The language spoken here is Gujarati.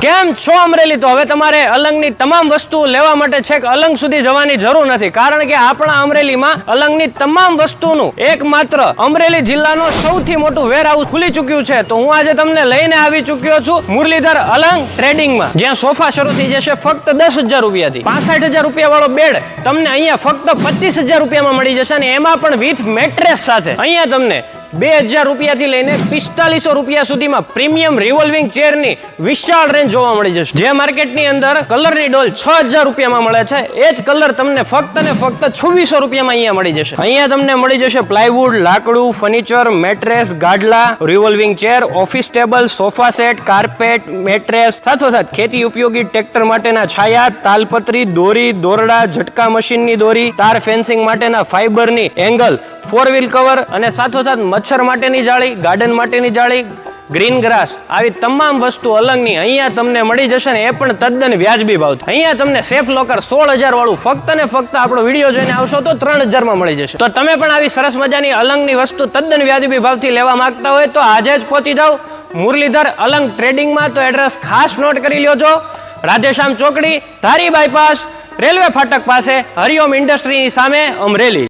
કેમ છો અમરેલી? તો હવે તમારે અલંગની તમામ વસ્તુઓ લેવા માટે છેક અલંગ સુધી જવાની જરૂર નથી. કારણ કે આપણા અમરેલીમાં અલંગની તમામ વસ્તુનું એકમાત્ર અમરેલી જિલ્લાનો સૌથી મોટું વેર હાઉસ ખુલી ચૂક્યું છે. તો હું આજે તમને લઈને આવી ચૂક્યો છું મુરલીધર અલંગ ટ્રેડિંગમાં જ્યાં સોફા શરૂ થઈ જશે ફક્ત દસ હજાર રૂપિયાથી. પાસઠ હજાર રૂપિયા વાળો બેડ તમને અહીંયા ફક્ત પચીસ હજાર રૂપિયામાં મળી જશે અને એમાં પણ વિથ મેટ્રેસ સાથે. અહીંયા તમને બે હજાર રૂપિયાથી લઈને પિસ્તાલીસો રૂપિયા સુધીમાં પ્રીમિયમ રિવોલ્વિંગ ચેરની વિશાળ રેન્જ જોવા મળી જશે. જે માર્કેટની અંદર કલરની ડોલ છ હજાર રૂપિયામાં મળે છે. એ જ કલર તમને ફક્ત ને ફક્ત છવ્વીસો રૂપિયામાં અહીંયા મળી જશે. અહીંયા તમને મળી જશે પ્લાયવુડ લાકડું furniture mattress ગાડલા revolving chair office table sofa set carpet mattress સાથોસાથ ખેતી ઉપયોગી ટ્રેક્ટર માટેના છાયા, તાલપત્રી, દોરી, દોરડા, ઝટકા મશીનની દોરી, તાર ફેન્સિંગ માટેના ફાઈબરની એંગલ ફોર વ્હીલ કવર અને સાથોસાથ મચ્છર માટેની જાળી ગાર્ડન માટેની જાળી ગ્રીન ગ્રાસ આવી તમામ વસ્તુ અલંગની અહીંયા તમને મળી જશે ને એ પણ તદ્દન વ્યાજબી ભાવ અહીંયા તમને સેફ લોકર સોળ હજાર વાળું ફક્ત ને ફક્ત આપણો વીડિયો જોઈને આવશો તો ત્રણ હજારમાં મળી જશે. તો તમે પણ આવી સરસ મજાની અલંગની વસ્તુ તદ્દન વ્યાજબી ભાવથી લેવા માંગતા હોય તો આજે જ પહોંચી જાઓ મુરલીધર અલંગ ટ્રેડિંગમાં તો એડ્રેસ ખાસ નોટ કરી લ્યો રાધેશ્યામ ચોકડી, ધારી બાયપાસ રેલવે ફાટક પાસે, હરિઓમ ઇન્ડસ્ટ્રીની સામે અમરેલી.